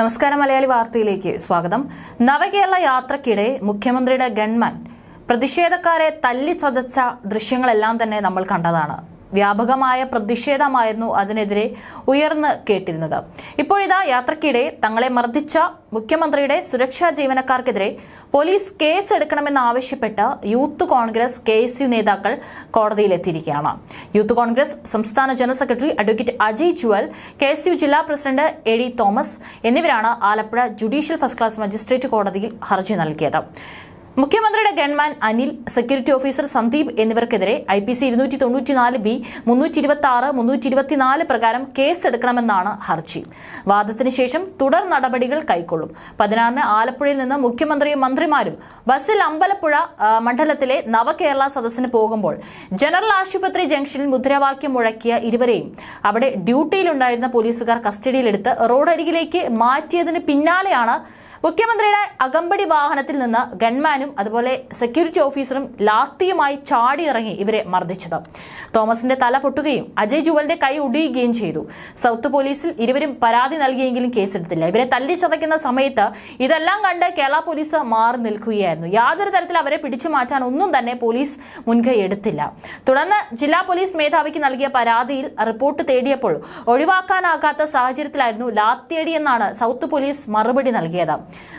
നമസ്കാരം മലയാളി വാർത്തയിലേക്ക് സ്വാഗതം. നവകേരള യാത്രക്കിടെ മുഖ്യമന്ത്രിയുടെ ഗൺമാൻ പ്രതിഷേധക്കാരെ തല്ലിച്ചതച്ച ദൃശ്യങ്ങളെല്ലാം തന്നെ നമ്മൾ കണ്ടതാണ്. വ്യാപകമായ പ്രതിഷേധമായിരുന്നു അതിനെതിരെ ഉയർന്ന് കേട്ടിരുന്നത്. ഇപ്പോഴിതാ യാത്രക്കിടെ തങ്ങളെ മർദ്ദിച്ച മുഖ്യമന്ത്രിയുടെ സുരക്ഷാ ജീവനക്കാർക്കെതിരെ police case എടുക്കണമെന്നാവശ്യപ്പെട്ട് youth Congress K S U നേതാക്കൾ കോടതിയിലെത്തിയിരിക്കുകയാണ്. യൂത്ത് കോൺഗ്രസ് സംസ്ഥാന general secretary advocate Ajay Jewel K S U ജില്ലാ പ്രസിഡന്റ് എ ഡി തോമസ് എന്നിവരാണ് Alappuzha judicial first class magistrate കോടതിയിൽ ഹർജി നൽകിയത്. മുഖ്യമന്ത്രിയുടെ gunman Anil security officer Sandeep എന്നിവർക്കെതിരെ I P C ഇരുന്നൂറ്റി തൊണ്ണൂറ്റിനാല് ബി മുന്നൂറ്റി ഇരുപത്തി ആറ് മുന്നൂറ്റി ഇരുപത്തിനാല് പ്രകാരം കേസെടുക്കണമെന്നാണ് ഹർജി. വാദത്തിന് ശേഷം തുടർ നടപടികൾ കൈക്കൊള്ളും. പതിനാറിന് ആലപ്പുഴയിൽ നിന്ന് മുഖ്യമന്ത്രിയും മന്ത്രിമാരും ബസ്സിൽ അമ്പലപ്പുഴ മണ്ഡലത്തിലെ നവകേരള സദസ്സിന് പോകുമ്പോൾ ജനറൽ ആശുപത്രി ജംഗ്ഷനിൽ മുദ്രാവാക്യം മുഴക്കിയ ഇരുവരെയും അവിടെ ഡ്യൂട്ടിയിലുണ്ടായിരുന്ന പോലീസുകാർ കസ്റ്റഡിയിലെടുത്ത് റോഡരികിലേക്ക് മാറ്റിയതിന് പിന്നാലെയാണ് മുഖ്യമന്ത്രിയുടെ അകമ്പടി വാഹനത്തിൽ നിന്ന് ഗൺമാനും അതുപോലെ സെക്യൂരിറ്റി ഓഫീസറും ലാത്തിയുമായി ചാടിയിറങ്ങി ഇവരെ മർദ്ദിച്ചത്. തോമസിന്റെ തല പൊട്ടുകയും അജയ് ജുവലിന്റെ കൈ ഒടിയുകയും ചെയ്തു. സൗത്ത് പോലീസിൽ ഇരുവരും പരാതി നൽകിയെങ്കിലും കേസെടുത്തില്ല. ഇവരെ തല്ലി ചതയ്ക്കുന്ന സമയത്ത് ഇതെല്ലാം കണ്ട് കേരള പോലീസ് മാറി നിൽക്കുകയായിരുന്നു. യാതൊരു തരത്തിൽ അവരെ പിടിച്ചു മാറ്റാൻ ഒന്നും തന്നെ പോലീസ് മുൻകൈ എടുത്തില്ല. തുടർന്ന് ജില്ലാ പോലീസ് മേധാവിക്ക് നൽകിയ പരാതിയിൽ റിപ്പോർട്ട് തേടിയപ്പോൾ ഒഴിവാക്കാനാകാത്ത സാഹചര്യത്തിലായിരുന്നു ലാത്തിയടി എന്നാണ് സൗത്ത് പോലീസ് മറുപടി നൽകിയത്.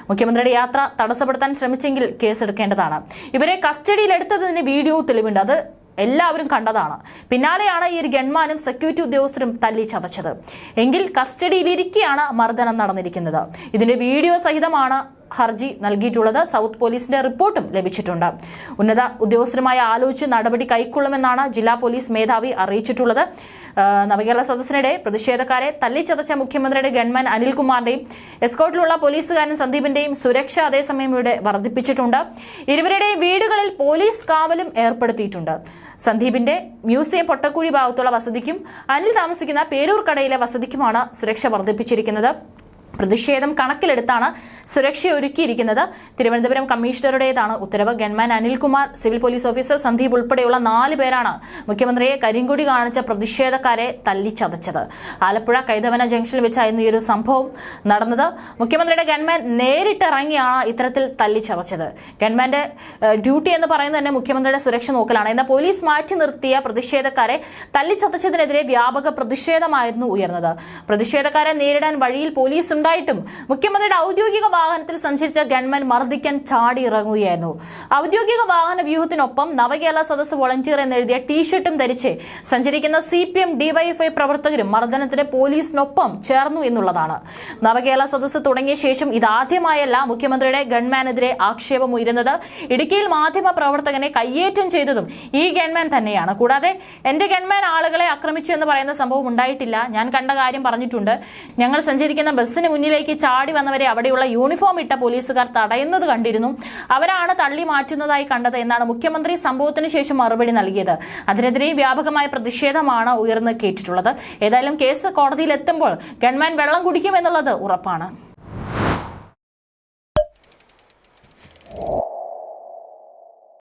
മുഖ്യമന്ത്രിയുടെ യാത്ര തടസ്സപ്പെടുത്താൻ ശ്രമിച്ചെങ്കിൽ കേസെടുക്കേണ്ടതാണ്. ഇവരെ കസ്റ്റഡിയിലെടുത്തതിന് വീഡിയോ തെളിവുണ്ട്. അത് എല്ലാവരും കണ്ടതാണ്. പിന്നാലെയാണ് ഈ ഒരു ഗൺമാനും സെക്യൂരിറ്റി ഉദ്യോഗസ്ഥരും തല്ലി ചതച്ചത്. എങ്കിൽ കസ്റ്റഡിയിലിരിക്കെയാണ് മർദ്ദനം നടന്നിരിക്കുന്നത്. ഇതിന്റെ വീഡിയോ സഹിതമാണ് ഹർജി നൽകിയിട്ടുള്ളത് സൗത്ത് പോലീസിന്റെ റിപ്പോർട്ടും ലഭിച്ചിട്ടുണ്ട്. ഉന്നത ഉദ്യോഗസ്ഥരുമായി ആലോചിച്ച് നടപടി കൈക്കൊള്ളുമെന്നാണ് ജില്ലാ പോലീസ് മേധാവി അറിയിച്ചിട്ടുള്ളത്. നവകേരള സദസ്സിനിടെ പ്രതിഷേധക്കാരെ തല്ലിച്ചതച്ച മുഖ്യമന്ത്രിയുടെ ഗൺമാൻ അനിൽകുമാറിന്റെയും എസ്കോട്ടിലുള്ള പോലീസുകാരൻ സന്ദീപിന്റെയും സുരക്ഷ അതേസമയം ഇവിടെ വർദ്ധിപ്പിച്ചിട്ടുണ്ട്. ഇരുവരുടെയും വീടുകളിൽ പോലീസ് കാവലും ഏർപ്പെടുത്തിയിട്ടുണ്ട്. സന്ദീപിന്റെ മ്യൂസിയം പൊട്ടക്കുഴി ഭാഗത്തുള്ള വസതിക്കും അനിൽ താമസിക്കുന്ന പേരൂർ കടയിലെ വസതിക്കുമാണ് സുരക്ഷ വർദ്ധിപ്പിച്ചിരിക്കുന്നത്. പ്രതിഷേധം കണക്കിലെടുത്താണ് സുരക്ഷ ഒരുക്കിയിരിക്കുന്നത് തിരുവനന്തപുരം കമ്മീഷണറുടേതാണ് ഉത്തരവ്. Gunman Anilkumar civil police officer Sandeep ഉൾപ്പെടെയുള്ള നാല് പേരാണ് മുഖ്യമന്ത്രിയെ കരിങ്കൊടി കാണിച്ച പ്രതിഷേധക്കാരെ തല്ലിച്ചതച്ചത്. ആലപ്പുഴ കൈതവന ജംഗ്ഷനിൽ വെച്ചായിരുന്നു ഈ ഒരു സംഭവം നടന്നത്. മുഖ്യമന്ത്രിയുടെ ഗൺമാൻ നേരിട്ടിറങ്ങിയാണ് ഇത്തരത്തിൽ തല്ലിച്ചതച്ചത്. ഗൺമാന്റെ ഡ്യൂട്ടി എന്ന് പറയുന്നത് തന്നെ മുഖ്യമന്ത്രിയുടെ സുരക്ഷ നോക്കലാണ്. എന്നാൽ പോലീസ് മാറ്റി നിർത്തിയ പ്രതിഷേധക്കാരെ തല്ലിച്ചതച്ചതിനെതിരെ വ്യാപക പ്രതിഷേധമായിരുന്നു ഉയർന്നത്. പ്രതിഷേധക്കാരെ നേരിടാൻ വഴിയിൽ പോലീസ് ഉണ്ടായിട്ടും മുഖ്യമന്ത്രിയുടെ ഔദ്യോഗിക വാഹനത്തിൽ സഞ്ചരിച്ച ഗൺമാൻ മർദ്ദിക്കാൻ ചാടി ഇറങ്ങുകയായിരുന്നു. ഔദ്യോഗിക വാഹന വ്യൂഹത്തിനൊപ്പം നവകേരള സദസ് വോളണ്ടിയർ എന്നെഴുതിയ ടീഷർട്ടും ധരിച്ച് സഞ്ചരിക്കുന്ന സി പി എം ഡിവൈഎഫ്ഐ പ്രവർത്തകരും മർദ്ദനത്തിന് പോലീസിനൊപ്പം ചേർന്നു എന്നുള്ളതാണ്. നവകേരള സദസ് തുടങ്ങിയ ശേഷം ഇതാദ്യമായല്ല മുഖ്യമന്ത്രിയുടെ ഗൺമാനെതിരെ ആക്ഷേപം ഉയരുന്നത് ഇടുക്കിയിൽ മാധ്യമ പ്രവർത്തകനെ കയ്യേറ്റം ചെയ്തതും ഈ ഗൺമാൻ തന്നെയാണ്. കൂടാതെ എന്റെ ഗൺമാൻ ആളുകളെ ആക്രമിച്ചു എന്ന് പറയുന്ന സംഭവം ഉണ്ടായിട്ടില്ല. ഞാൻ കണ്ട കാര്യം പറഞ്ഞിട്ടുണ്ട്. ഞങ്ങൾ സഞ്ചരിക്കുന്ന ബസ്സിന് മുന്നിലേക്ക് ചാടി വന്നവരെ അവിടെയുള്ള യൂണിഫോം ഇട്ട പോലീസുകാർ തടയുന്നത് കണ്ടിരുന്നു. അവരാണ് തള്ളി മാറ്റുന്നതായി കണ്ടത് എന്നാണ് മുഖ്യമന്ത്രി സംഭവത്തിന് ശേഷം മറുപടി നൽകിയത്. അതിനെതിരെ വ്യാപകമായ പ്രതിഷേധമാണ് ഉയർന്നു കേട്ടിട്ടുള്ളത്. ഏതായാലും കേസ് കോടതിയിൽ എത്തുമ്പോൾ ഗവൺമെന്റ് വെള്ളം കുടിക്കുമെന്നുള്ളത് ഉറപ്പാണ്.